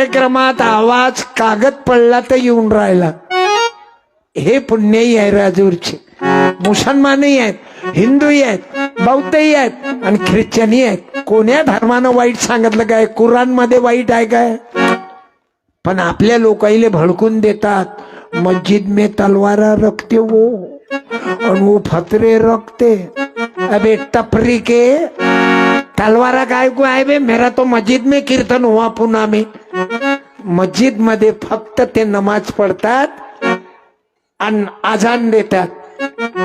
कार्यक्रमात आवाज कागद पडला तर येऊन राहिला. हे पुण्यही आहे राजूरचे. मुसलमानही आहेत हिंदूही आहेत बौद्धही आहेत आणि ख्रिश्चनही आहेत. कोण्या धर्मानं वाईट सांगितलं काय? कुराणमध्ये वाईट आहे काय? पण आपल्या लोकाईले भडकून देतात. मस्जिद में तलवारा रखते वो और वो फतरे रखते. अबे टपरी के तलवारा काय को आहे बे. मेरा तो मस्जिद में कीर्तन हुआ पुन्हा में. मस्जिदमध्ये फक्त ते नमाज पडतात आणि आजान देतात.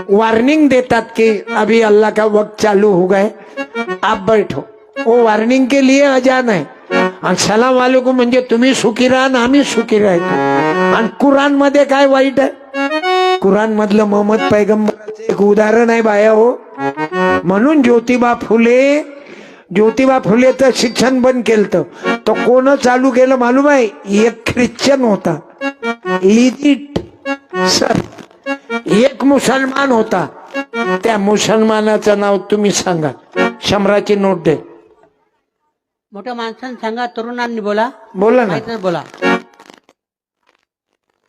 वार्निंग देतात की अभी अल्लाह का वक्त चालू हो गए. आप बैठो. वो वार्निंग के लिए अजान आहे आणि सलाम वालेकुम म्हणजे तुम्ही सुखी राहा आणि आम्ही सुखी राहतो. आणि कुराणमध्ये काय वाईट आहे? कुराण मधलं मोहम्मद पैगंबराचं एक उदाहरण आहे बाया हो. म्हणून ज्योतिबा फुले ज्योतिबा फुलेचं शिक्षण बंद केलं तो कोण चालू केलं मालूम आहे एक ख्रिश्चन होता. लिजिट सर एक मुसलमान होता. त्या मुसलमानाचं नाव तुम्ही सांगा. शंभराची नोट दे. मोठ्या माणसांनी सांगा तरुणांनी बोला. बोला ना. बोला.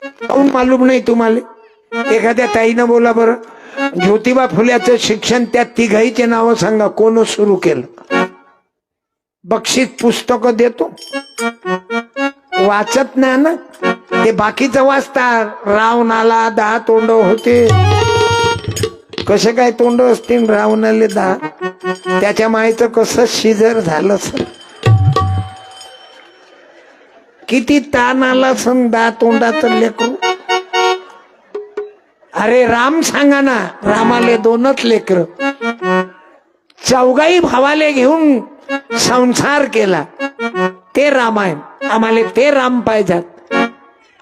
काहून मालूम नाही तुम्हाला? एखाद्या ताईनं बोला बरं. ज्योतिबा फुल्याचं शिक्षण त्या तिघाईचे नाव सांगा. कोण सुरू केलं? बक्षीस पुस्तक देतो. वाचत नाही ना? ते बाकीचं वाचतात. रावणाला दहा तोंड होते. कसे काय तोंड असतील रावणाले दहा? त्याच्या मायचं कसं शिजर झालं सर? किती ताण आला सण दहा तोंडाचं लेकरू? अरे राम सांगा ना रामाले दोनच लेकर. चौघाई भावाले घेऊन संसार केला. ते रामायण. आम्हाला ते राम पाहिजेत.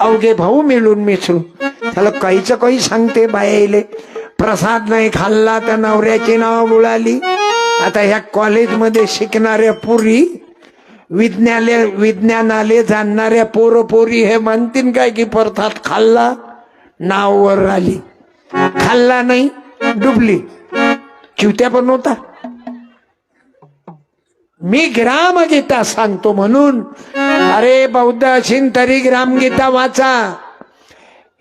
अवघे भाऊ मिळून मिसळून त्याला काहीच काही सांगते बायाले प्रसाद नाही खाल्ला तर नवऱ्याची नाव बुळाली आता ह्या कॉलेजमध्ये शिकणाऱ्या पुरी विज्ञाले विज्ञानाले जाणणाऱ्या पोर पोरी हे म्हणतील काय की प्रसाद खाल्ला नाव वर आली. खाल्ला नाही डुबली. चिवत्या पण होता मी ग्रामगीता सांगतो म्हणून. अरे बौद्ध असीन तरी ग्रामगीता वाचा.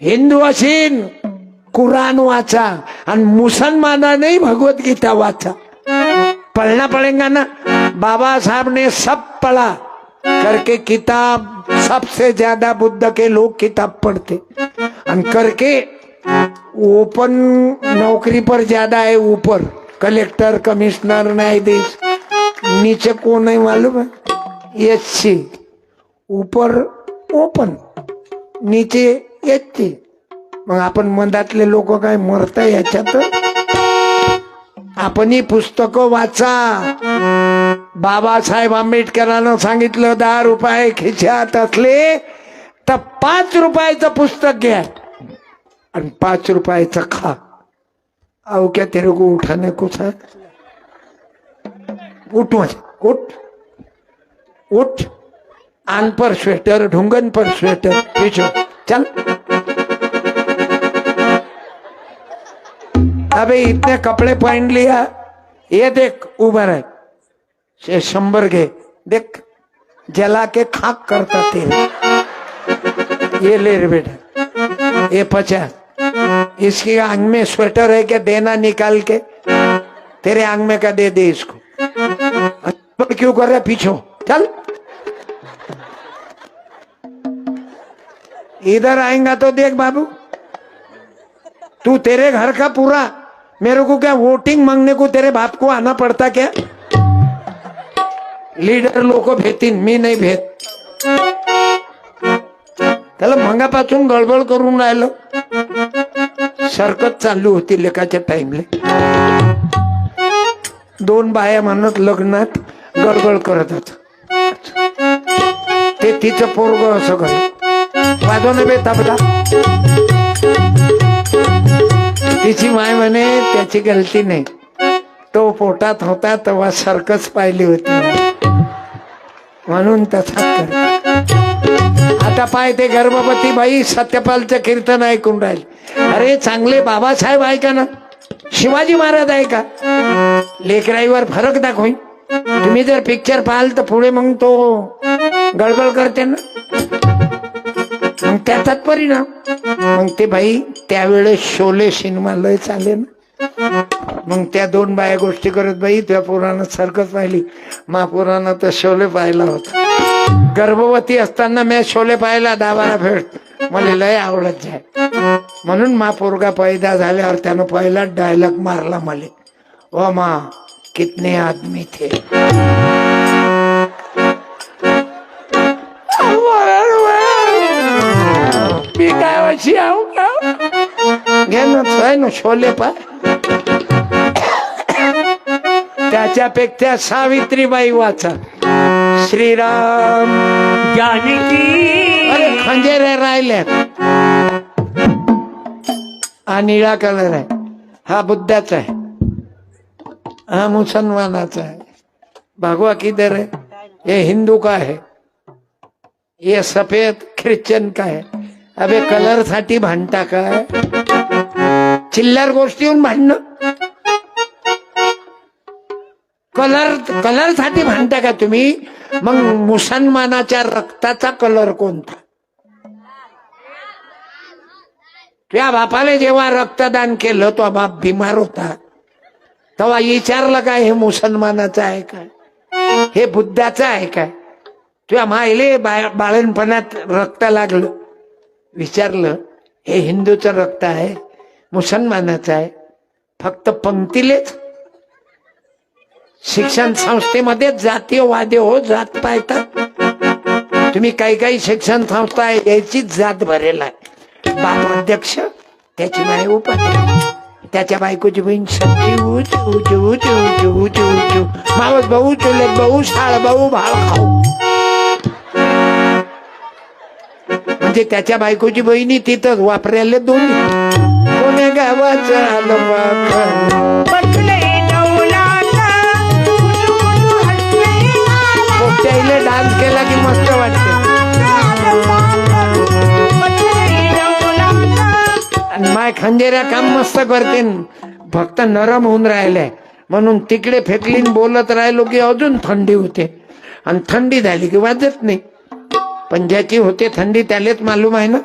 हिंदू असीन कुराण वाचा. आणि मुसलमानानेही भगवद्गीता वाचा. पळना पड़ेगा ना ने सब पढ़ा करके किताब सबसे ज्यादा बुद्ध के लोग किताब पढ़ते. आणि करके ओपन नौकरी पर ज्यादा है ऊपर. कलेक्टर कमिश्नर न्यायाधीश. नीचे कौन नहीं मालूम है एच सी ऊपर ओपन नीचे एच सी मग आपण मधातले लोक काय मरता याच्यात आपण ही पुस्तक वाचा. बाबासाहेब आंबेडकरांना सांगितलं दहा रुपये खिशात असले तर पाच रुपयाचं पुस्तक घ्या. आणि पाच रुपयाचं खा. अवक्या क्या तेरे को उठाने को था उठ उठ उठ। आन पर स्वेटर, ढूंगन पर स्वेटर, पीछो। चल। अबे, इतने कपड़े पहन लिया। ये देख, उबर है। से शंबर के। देख, जला के खाक करता तेल ये ले रे बेटा। ये पचास इसके आंग में स्वेटर है क्या देना निकाल के? तेरे आंग में का दे दे इसको। Porque eu कर रहा चल इधर आएगा तो देख बाबू तू तेरे घर का पूरा मेरे को क्या वोटिंग मांगने को तेरे बाप को आना पड़ता क्या लीडर लोक भेतीन मी नाही भेद त्याला मंगापासून गडबड करून राहिलं सरकत चालू होती लेखाच्या टाइमले दोन बाया म्हणत लग्नात गडगड करत होत. ते तिचं पोरग असं कर वाजवणं बे तबला तिची माय म्हणे त्याची गलती नाही. तो पोटात होता तेव्हा सर्कस पाहिली होती. म्हणून तसा कर. आता पाय ते गर्भवती बाई सत्यपालचं कीर्तन ऐकून राहील. अरे चांगले बाबासाहेब ऐका ना? शिवाजी महाराज ऐका लेकराईवर फरक दाखवी तुम्ही जर पिक्चर पाहाल तर पुढे मग तो गडबड करते ना. मग त्याचाच परिणाम. मग ते बाई त्यावेळेस शोले सिनेमा लय चाले ना. मग त्या दोन बाया गोष्टी करत बाई त्या पुराणात सारखंच पाहिली. महापुराणात तर शोले पाहिला होता. गर्भवती असताना मी शोले पाहिला दहा बारा फेट मला लय आवडत जाय. म्हणून मा पोरगा पैदा झाल्यावर त्यानं पहिला डायलॉग मारला मले. ओ मा कितने आदमी थे। मी काय अशी आहो का घे ना आहे ना शोले त्याच्यापेक्षा सावित्रीबाई वाचा। श्रीराम। जानकी। अरे खंजेरे राहिल्यात हा निळा कलर आहे. हा बुद्धाचा आहे. हा मुसलमानाचा आहे. भगवा किधर है? ये हिंदू का है? ये सफेद ख्रिश्चन का है? अबे कलरसाठी भांडता काय चिल्लर गोष्टीहून भांडणं? कलर कलरसाठी भांडता का तुम्ही? मग मुसलमानाच्या रक्ताचा कलर कोणता? त्या बापाने जेव्हा रक्तदान केलं तो बाप बिमार होता. तेव्हा विचारलं काय हे मुसलमानाचं आहे काय? हे बुद्धाचं आहे काय? तुझ्या मायले बाळणपणात रक्त लागलं. विचारलं हे हिंदूचं रक्त आहे मुसलमानाचं आहे? फक्त पंक्तीलेच? शिक्षण संस्थेमध्ये जातीय वादे हो जात पाहतात तुम्ही काही काही शिक्षण संस्था आहे याचीच जात भरेल आहे. बाप अध्यक्ष त्याची माय उपाध्यक्ष त्याच्या बायकोची बहीण सच्ची उच उच उच उच उच उच मावस भाऊ चुलत भाऊ शाळ भाऊ भाळ खाऊ. म्हणजे त्याच्या बायकोची बहिणी तिथं वापरायला दोन्ही. कोण्या गावाचं आलं डान्स केला की मस्त वाटते. माय खंजेऱ्या काम मस्त करते फक्त नरम होऊन राहिले. म्हणून तिकडे फेकलीन बोलत राहिलो की अजून थंडी होते. आणि थंडी झाली की वाजत नाही. पण ज्याची होते थंडी त्यालेच मालूम आहे ना?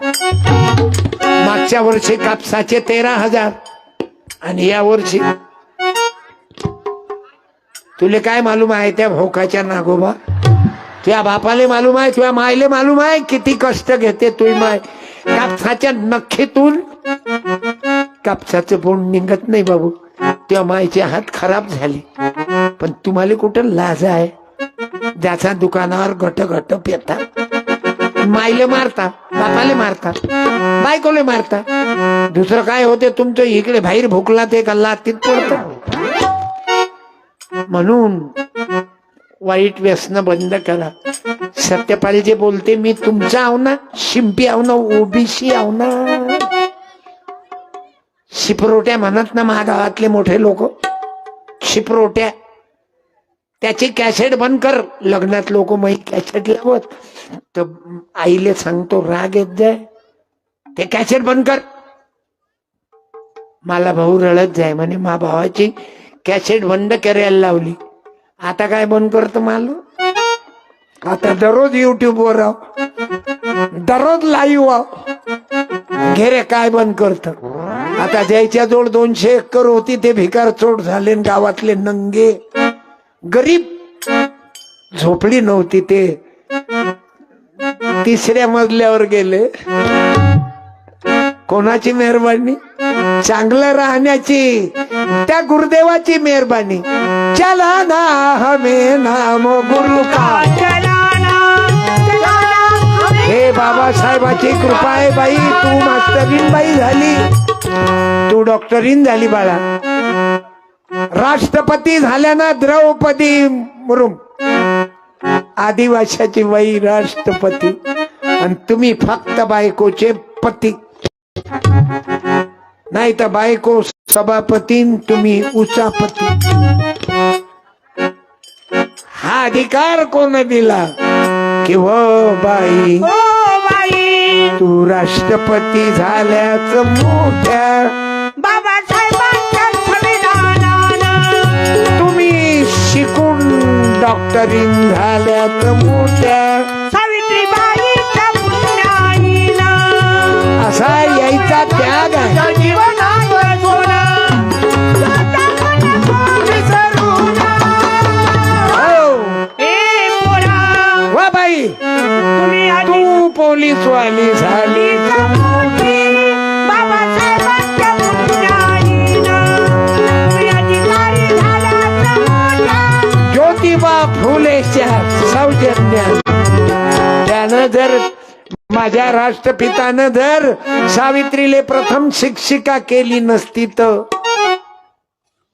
मागच्या वर्षी कापसाचे तेरा हजार. आणि या वर्षी तुले काय मालूम आहे त्या भोकाच्या नागोबा? तुझ्या बापाले मालूम आहे तुझ्या मायले मालूम आहे किती कष्ट घेते तुझी माय. कापसाच्या नखेतून कापसाचं बोंड निघत नाही बाबू. तेव्हा मायचे हात खराब झाले. पण तुम्हाला कुठं लाज आहे? ज्याचा दुकानावर घट घट पेता मायले मारता बापाले मारता बायकोले मारता दुसरं काय होते तुमचं इकडे बाहेर भोकला ते कल्ला तीत पडत? म्हणून वाईट व्यसन बंद करा. सत्यपाल जे बोलते मी तुमचा आव ना शिंपी आव ना ओबीसी आव ना. शिपरोट्या म्हणत ना महागावातले मोठे लोक. शिपरोट्या. त्याची कॅसेट बंद कर. लग्नात लोक मै कॅसेट लावत. तर आईले सांगतो राग येत जाय. ते कॅसेट बंद कर. मला भाऊ रडत जाय. म्हणे मा भावाची कॅसेट बंद करायला लावली. आता काय बंद करतो मला? आता दररोज युट्यूब वर आहो दररोज लाईव्ह आव घेरे काय बंद करत? आता ज्याच्या जवळ दोनशे एकर होती ते भिकार चोट झाले गावातले नंगे. गरीब झोपडी नव्हती ते. तिसऱ्या मजल्यावर गेले. कोणाची मेहरबानी? चांगलं राहण्याची त्या गुरुदेवाची मेहरबानी. चला ना हमे नाम गुरु का? हे बाबासाहेबाची कृपा आहे बाई तू मास्तरीन बाई झाली. तू डॉक्टरीन झाली बाळा. राष्ट्रपती झाल्या ना द्रौपदी मुरुम. आदिवासाची बाई राष्ट्रपती. आणि तुम्ही फक्त बायकोचे पती. नाही तर बायको सभापती तुम्ही उचापती. हा अधिकार कोण दिला? कि हो बाई. बाई तू राष्ट्रपती झाल्याच मोठ्या तुम्ही शिकून डॉक्टरीन झाल्यात मोठ्या. सावित्रीबाई असा यायचा त्या बाबासाहेबांच्या पुण्याईनं मी अधिकारी झाला. ज्योतिबा फुलेच्या सौजन्यात. त्यानं जर माझ्या राष्ट्रपितानं जर सावित्रीले प्रथम शिक्षिका केली नसती तर?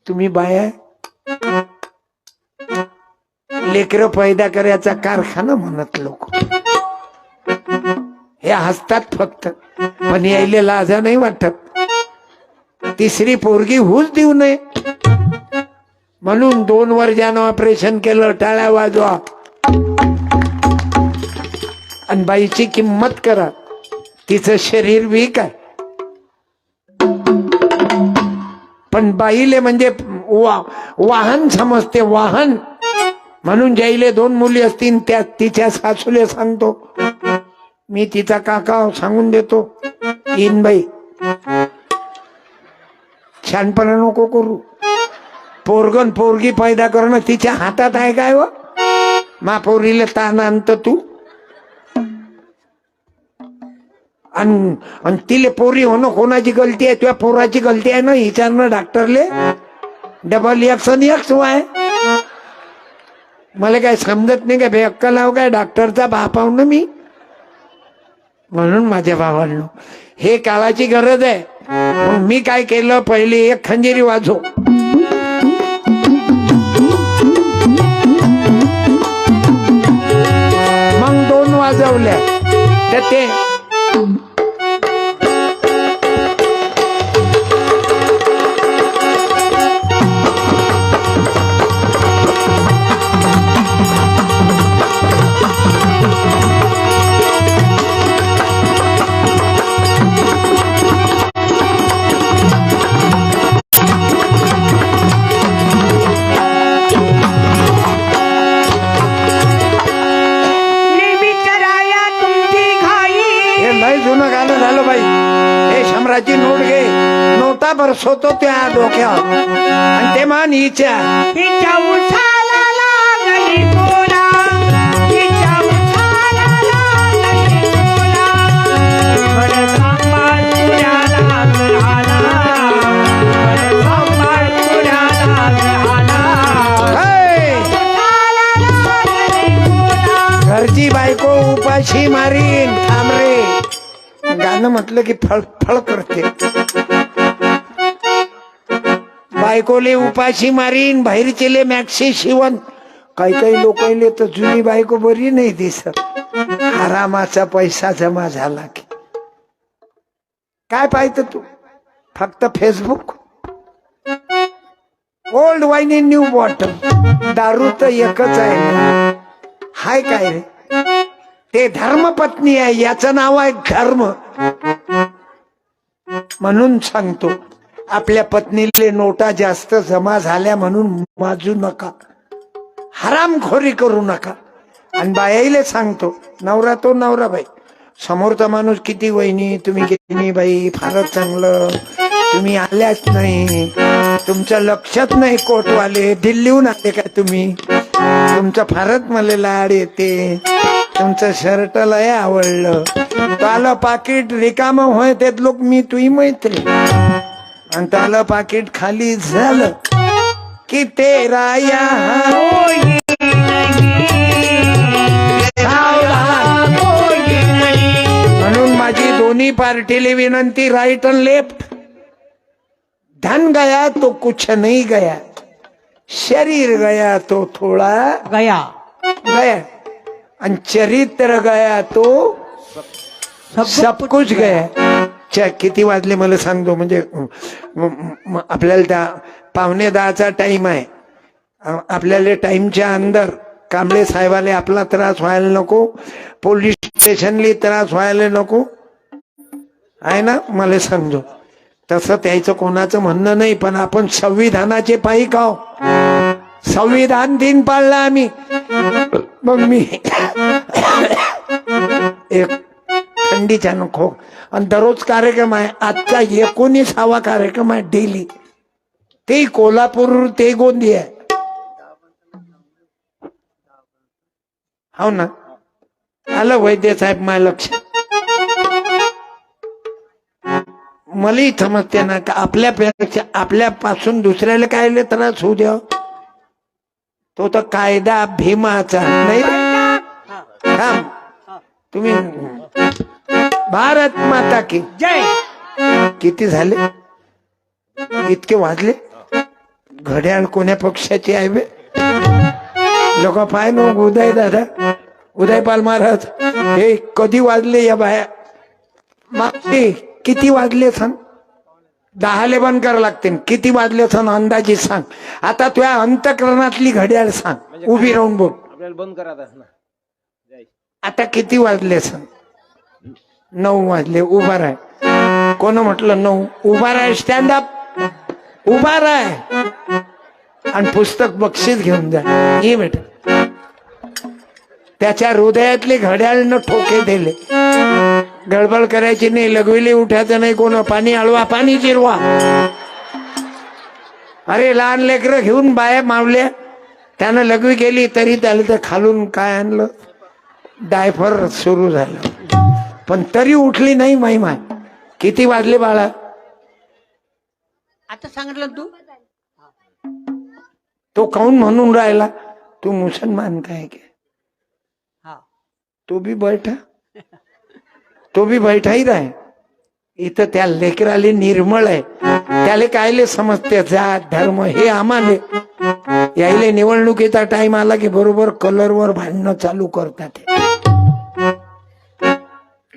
तुम्ही बाया लेकर पैदा करायचा कारखाना म्हणत लोक. हे हसतात फक्त. पण यायले लाजा नाही वाटत. तिसरी पोरगी होऊच देऊ नये. म्हणून दोन वर्षानं ऑपरेशन केलं टाळ्या वाजवा. आणि बाईची किंमत करा. तिचं शरीर वीक आहे. पण बाईले म्हणजे वा, वाहन समजते वाहन. म्हणून ज्याईले दोन मुली असतील त्या तिच्या सासूले सांगतो. मी तिचा काका सांगून देतो. In by. छानपणा नको करू. पोरगन पोरगी पैदा करणं तिच्या हातात आहे काय व? मा पोरीला ताण आणत तू? आणि तिले पोरी होणं कोणाची गलती आहे? तुझ्या पोराची गलती आहे ना? हिच्यानं डॉक्टरले? डबल एक्स आणि एक्स वाय. मला काय समजत नाही का? बे अक्कल लाव काय? डॉक्टरचा बापाव ना मी? म्हणून माझ्या भावांनो हे काळाची गरज आहे. मी काय केलं? पहिली एक खंजिरी वाजो मग दोन वाजवल्या. तर ते बरसवतो त्या डोक्यावर आणि ते मान हिच्या हिच्या उठाला लागली बोला हिच्या उठाला लागली बोला बरं सांभाळ तुझ्याला झाला बरं सांभाळ तुझ्याला झाला हे! उठाला लागली बोला घरची बायको उपाशी मारीन थांब रे गाणं म्हटलं की फळ बायकोले उपाशी मारीन बाहेरचेले मॅक्सी शिवण. काही काही लोकांले तर जुनी बायको बरी नाही दिसत. आरामाचा पैसा जमा झाला की. काय पाहिजे तू? फक्त Facebook old wine in new bottle दारू तर एकच आहे. हाय काय रे? ते धर्मपत्नी आहे याचं नाव आहे धर्म. म्हणून सांगतो. आपल्या पत्नीले नोटा जास्त जमा झाल्या म्हणून माजू नका. हरामखोरी करू नका. आणि बायाईले सांगतो नवरा तो नवरा बाई. समोरचा माणूस किती वहिनी तुम्ही किती बाई फारच चांगलं. तुम्ही आल्याच नाही. तुमचं लक्षात नाही कोटवाले दिल्लीहून आले का तुम्ही? तुमचं फारच मला लाड येते. तुमचं शर्ट लय आवडलं. आलं पाकिट रिकाम होय त्यात लोक मी तुही मैत्री. आणि त्याला पाकिट खाली झालं की तेरा यहाँ सावधान. म्हणून माझी दोन्ही पार्टीले विनंती राईट अँड लेफ्ट धन गया तो कुछ नहीं गया. शरीर गया तो थोड़ा गया. गया. आणि चरित्र गया तो सब कुछ गया. च्या किती वाजले मला सांगतो. म्हणजे आपल्याला त्या पावणे दहाचा टाइम आहे. आपल्याला टाइमच्या अंदर कांबळे साहेबाले आपला त्रास व्हायला नको. पोलीस स्टेशनली त्रास व्हायला नको. आहे ना? मला समजो तसं त्याचं कोणाचं म्हणणं नाही पण आपण संविधानाचे पायी काव संविधान दिन पाळला आम्ही. मग मी एक थंडीच्या नको आणि दररोज कार्यक्रम आहे. आजचा एकोणीसावा कार्यक्रम आहे डेली. ते कोल्हापूर ते गोंदी आहे. हो ना? आलं वैद्य साहेब माय लक्ष. मला समजते ना का आपल्यापेक्षा आपल्यापासून दुसऱ्याला काय त्रास होऊ द्या हो. तो तर कायदा भीमाचा नाही? थांब. तुम्ही भारत माता की. जय. किती झाले? इतके वाजले? घड्याळ कोण्या पक्षाची आहे बे? लोक पाय न उदय दादा. उदयपाल महाराज हे कधी वाजले या बाया? मागते किती वाजले सण? दहाले बंद करावं लागते किती वाजले सण? अंदाजे सांग. आता तुझ्या अंतकरणातली घड्याळ सांग. उभी राहून बोल. आपल्याला बंद ना आता किती वाजले सण? नऊ वाजले उभा राह कोण म्हटलं नऊ? उभा राह स्टँड अप उभा राह आणि पुस्तक बक्षीस घेऊन जा ये बेटा. त्याच्या हृदयातले घड्याळनं ठोके दिले. गडबड करायची नाही लगविली उठायचं नाही कोण. पाणी आळवा पाणी जिरवा. अरे लहान लेकरं घेऊन बाया मावल्या. त्यानं लघवी केली तरी त्याला तर खालून काय आणलं? डायफर सुरू झालं. पण तरी उठली नाही माई माय. किती वाजले बाळा? आता सांगितलं तू? तो काऊन म्हणून राहिला? तू मुसलमान काय के? हा. तो भी बैठा. तो भी बैठा ही राह इथं त्या लेकराले निर्मळ आहे. त्याले कायले समजते? जात धर्म हे आम्हाले. यायले निवडणुकीचा टाइम आला की बरोबर कलरवर भांडणं चालू करतात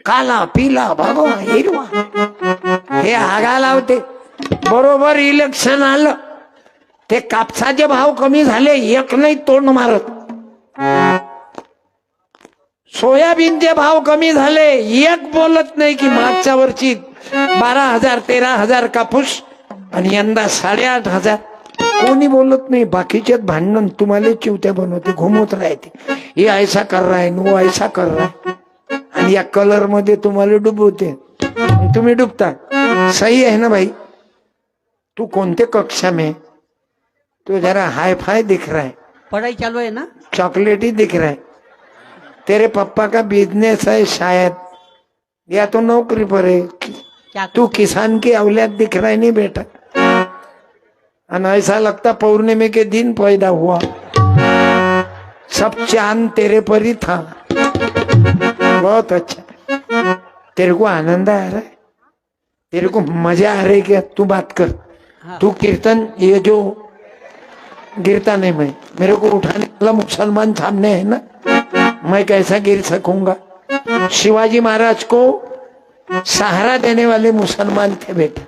काला पिला भगवा हिरवा. हे आगा लावते बरोबर इलेक्शन आलं. ते कापसाचे भाव कमी झाले. एक नाही तोंड मारत. सोयाबीनचे भाव कमी झाले. एक बोलत नाही की मागच्या वर्षी बारा हजार तेरा हजार कापूस आणि यंदा साडेआठ हजार. कोणी बोलत नाही. बाकीच्यात भांडण तुम्हाला चिवत्या बनवते. घुमवत राहते. हे ऐसा कर रहा है नो ऐसा कर रहा है. आणि या कलर मध्ये तुम्हाला डुबवते. तुम्ही डुबता. सही आहे ना भाई तू कोणते कक्षा में तू जरा हाय फाय दिख रहा है. पढ़ाई चालू आहे ना? चॉकलेट ही दिख रहा है. तेरे पापा का बिज़नेस है शायद. या तो नौकरी पर है. तू किसान की औलाद दिख रहा है नहीं बेटा? ऐसा लगता पौर्णिमे के दिन पैदा हुआ। सब चाँद तेरे पर ही था। बहुत अच्छा तेरे को आनंद आ रहा है। तेरे को मज़ा आ रहा है क्या तू बात कर। हाँ। तू कीर्तन ये जो गिरता नहीं मैं। मेरे को उठाने वाला मुसलमान सामने है ना। मैं कैसा गिर सकूँगा? शिवाजी महाराज को सहारा देने वाले मुसलमान थे बेटा।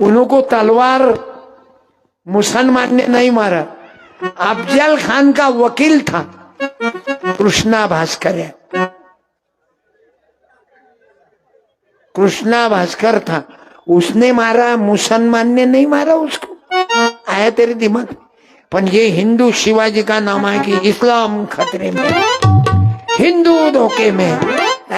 उनको तलवार मुसलमान ने नहीं मारा। अफजल खान का वकील था। कृष्णा भास्कर कृष्णा भास्कर था। उसने मारा, मुसलमान ने नहीं मारा उसको। आया तेरे दिमाग पर ये हिंदू शिवाजी का नाम है कि इस्लाम खतरे में हिंदू धोखे में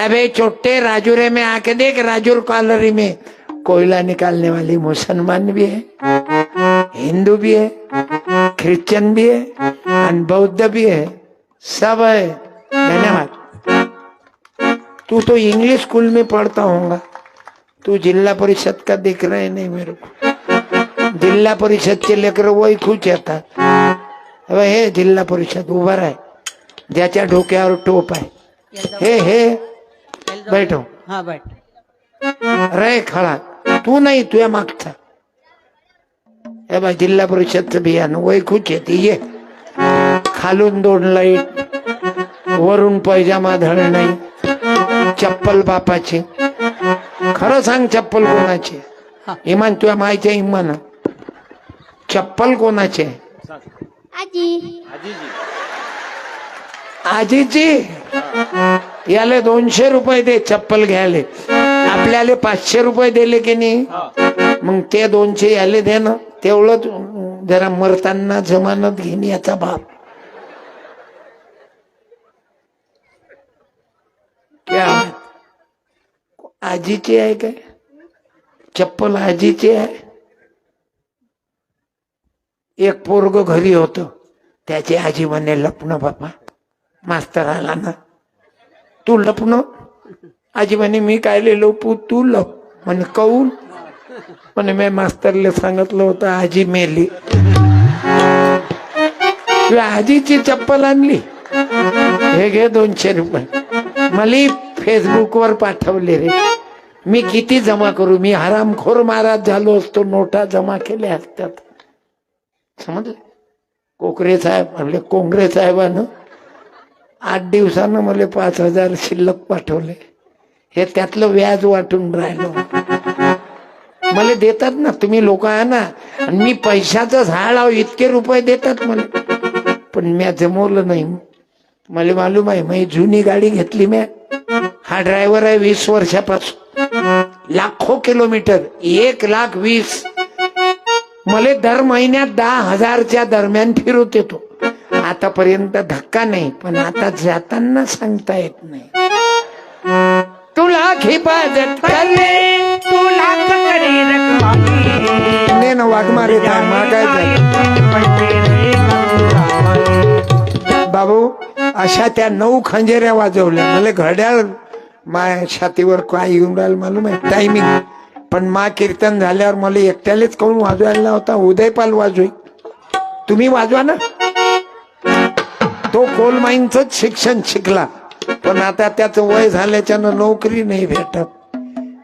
अबे छोटे राजूरे में आके देख राजूर कॉलरी में कोयला निकालने वाली मुसलमान भी है, हिंदू भी है, क्रिश्चियन भी है बौद्ध भी है, सब है। तू तो इंग्लिश स्कूल में पढ़ता होगा। तू जिल्हा परिषद का दिख रहे नहीं मेरे को। जिल्हा परिषदचे लेकर वही खुश येतात अबे हे जिल्हा परिषद उभा आहे ज्याच्या डोक्यावर टोप आहे हे हे बैठो। हा बैठ। रे खळा तू नाही तुझ्या मागचा हे बाय जिल्हा परिषदचं बियाणं वय खुच येते ये खालून दोन लाइट वरून पैजामा धड नाही चप्पल बापाची. खरं सांग चप्पल कोणाची? हा. इमान तुझ्या मायच्या इमान? चप्पल कोणाचे? आजी. आजीजी. आजीची याले दोनशे रुपये दे चप्पल घ्यायले. आपल्याला पाचशे रुपये दिले की नाही? मग ते दोनशे याले दे ना. तेवढं जरा मरताना जमानत घेईन याचा बाप. क्या आजीची आहे काय? चप्पल आजीची आहे? एक पोरग घरी होत. त्याची आजी म्हणे लपणं बापा मास्तर आला ना. तू लपणं? आजी म्हणे मी काय लपू तू लप. म्हणे कौल. म्हणे मी मास्तरला सांगितलं होतं आजी मेली. आजीची चप्पल आणली? हे घे दोनशे रुपये. मला फेसबुकवर पाठवले रे. मी किती जमा करू? मी हरामखोर महाराज झालो असतो. नोटा जमा केल्या असतात. समजले? कोकरे साहेब म्हणले कोंगरे साहेबानं आठ दिवसानं मला पाच हजार शिल्लक पाठवले. हे त्यातलं व्याज वाटून राहिलो. मला देतात ना तुम्ही लोक आहे ना आणि मी पैशाचं झाड आहो इतके रुपये देतात मला. पण मी जमवलं नाही. मला मालूम आहे मी जुनी गाडी घेतली म्या. हा ड्रायव्हर आहे वीस वर्षापासून. लाखो किलोमीटर एक लाख वीस. मला दर महिन्यात दहा हजारच्या दरम्यान फिरवत येतो. आतापर्यंत धक्का नाही पण आता जाताना सांगता येत नाही. तुला हिफाजत करणे तू लाख करे रखवाली ने ना वाघमारे मागायचं बाबू अशा त्या नऊ खंजेऱ्या वाजवल्या. मला घड्याळ माया छातीवर काय येऊन राहिलं मालूम आहे? टायमिंग पण मा कीर्तन झाल्यावर मला एकट्यालेच काऊन वाजवायला होता उदयपाल वाजवी. तुम्ही वाजवा ना. तो कोल माईनच शिक्षण शिकला. पण आता त्याचं वय झाल्याच्यानं नोकरी नाही भेटत.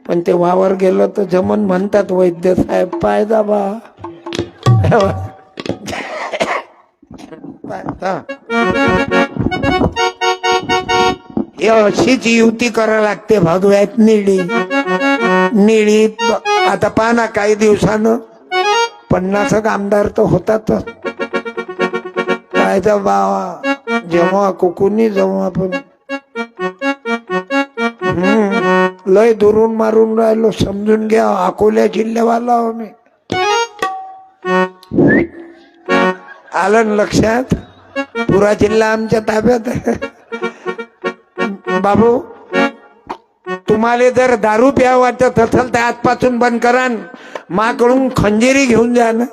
पण ते वावर गेलं तर जमन म्हणतात वैद्य साहेब पाय दाबा. हा. अशीच युती करा लागते भगव्यात निळी. निळीत आता पहा ना काही दिवसानं. पन्नास आमदार तर होतातच. काय तर बावा जेव्हा कुकुनी जाऊ आपण हम्म लय दुरून मारून राहिलो समजून घ्या अकोल्या जिल्ह्यावाला हो मी आलं ना लक्षात? पुरा जिल्हा आमच्या ताब्यात आहे. बाबू तुम्हाला जर दारू प्या वाटत असेल तर आजपासून बंद करा. माकडून खंजेरी घेऊन जा ना.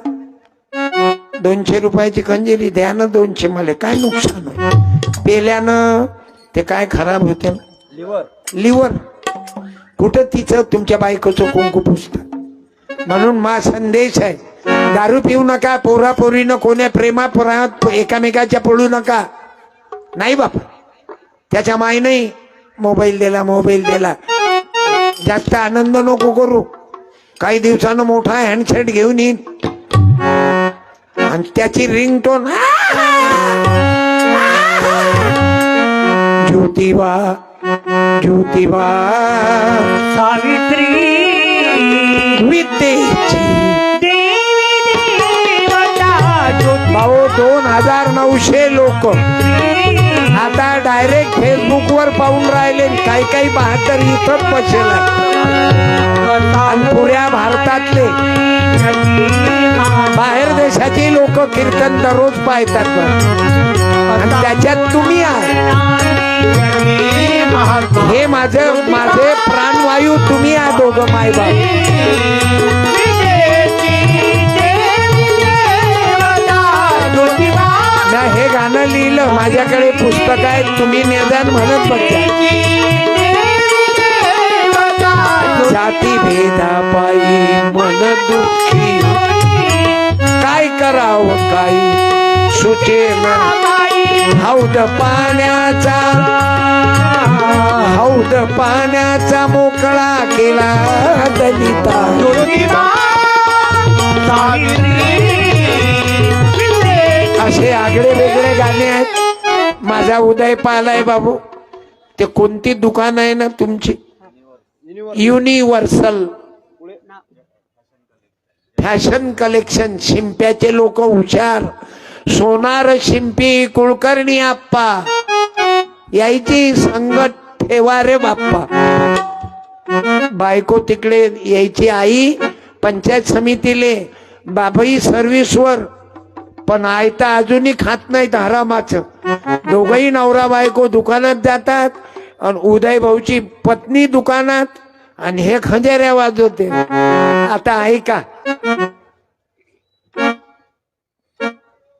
दोनशे रुपयाची खंजेरी द्या ना दोनशे मला काय नुकसान आहे पेल्यानं ते काय खराब होते लिव्हर. कुठं तिचं तुमच्या बायकोचं कुंकू पुसतं? म्हणून मा संदेश आहे दारू पिऊ नका पोरा पोरीनं कोण्या प्रेमा पोरात एकामेकाच्या पडू नका. नाही बाप. त्याच्या माय नाही मोबाईल दिला मोबाईल दिला जास्त आनंद नको करू काही दिवसानं मोठा हँडसेट घेऊन येईन आणि त्याची रिंगटोन ज्योतिबा ज्योतिबा सावित्री विद्येची देवी भाऊ दोन हजार नऊशे लोक आता डायरेक्ट फेसबुक वर पाहून राहिले काही काही बहादर इथं बसेल. पुऱ्या भारतातले बाहेर देशाचे लोक कीर्तन दररोज पाहतात त्याच्यात तुम्ही हे माझं माझे प्राणवायू तुम्ही आहात दोघं मायबाप. लिहिलं. माझ्याकडे पुस्तक आहे तुम्ही निदान म्हणत बघा जाती भेदा पायी मन दुःखी काय करावं काही? सुचेना हौद पाण्याचा हौद पाण्याचा मोकळा केला दलिता. असे आगळे वेगळे गाणे आहेत. माझा उदय पाहिलाय बाबू. ते कोणती दुकान आहे ना तुमची? युनिव्हर्सल फॅशन कलेक्शन शिंप्याचे लोक हुशार. सोनार शिंपी कुलकर्णी आप्पा. यायची संगत ठेवा रे बाप्पा. बायको तिकडे यायची आई पंचायत समितीले. बाबाई सर्व्हिसवर पण आयता अजूनही खात नाहीत हरामाच दोघही नवरा बायको दुकानात जातात आणि उदय भाऊची पत्नी दुकानात आणि हे खंजेऱ्या वाजवते. आता ऐका.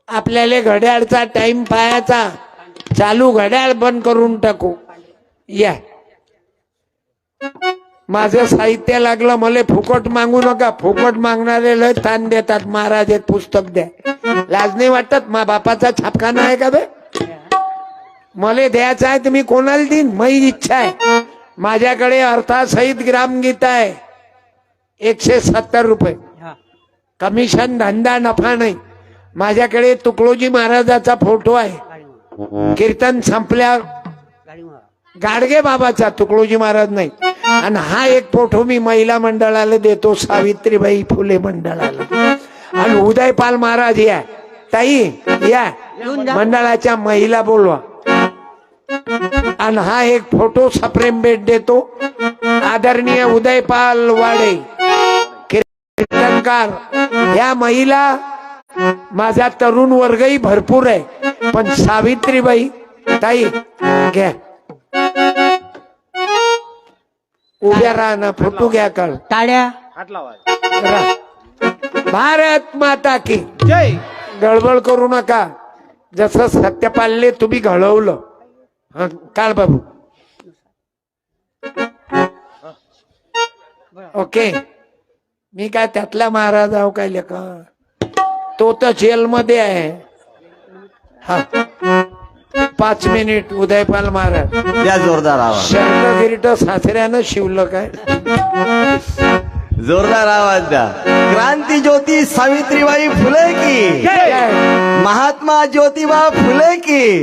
आपल्याला घड्याळचा टाइम पायाचा. चालू घड्याळ बंद करून टाकू. या. माझं साहित्य लागलं मला फुकट मागू नका. फुकट मागणारे लय ताण देतात. महाराज एक पुस्तक द्या. लाज नाही वाटत? मा बापाचा छापखाना आहे का बे? मला द्यायचं आहे तर मी कोणाला देईन? माझी इच्छा आहे. माझ्याकडे अर्थासहित ग्रामगीता आहे. एकशे सत्तर रुपये. कमिशन धंदा नफा नाही. माझ्याकडे तुकडोजी महाराजाचा फोटो आहे. कीर्तन संपल्यावर गाडगे बाबाचा तुकडोजी महाराज नाही. आणि हा एक फोटो मी महिला मंडळाला देतो सावित्रीबाई फुले मंडळाला. आणि उदयपाल महाराज या. ताई या. मंडळाच्या महिला बोलवा. आणि हा एक फोटो सप्रेम भेट देतो. आदरणीय उदयपाल वाडे कीर्तनकार ह्या महिला माझा तरुण वर्गही भरपूर आहे. पण सावित्रीबाई ताई घ्या. उभ्या राहा ना फोटो घ्या कळ टाळ्या रा. भारत माता की. जय. गडबड करू नका. जसं सत्यपालले तुम्ही घडवलं. हं, काढ बाबू. ओके. मी काय त्यातला महाराज आहो काय लेखा तो तर जेलमध्ये आहे. हा. पाच मिनिट उदयपाल महाराज. द्या जोरदार आवाज. शर्ट गिरीट सासऱ्यानं शिवलं काय? जोरदार आवाज द्या. क्रांती ज्योती सावित्रीबाई फुले की. जय. महात्मा ज्योतिबा फुले की.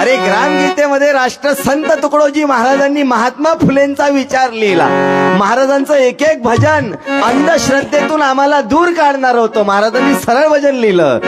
अरे ग्रामगीतेमध्ये राष्ट्रसंत तुकडोजी महाराजांनी महात्मा फुलेंचा विचार लिहिला. महाराजांचं एक एक भजन अंधश्रद्धेतून आम्हाला दूर काढणार होतं. महाराजांनी सरळ भजन लिहिलं.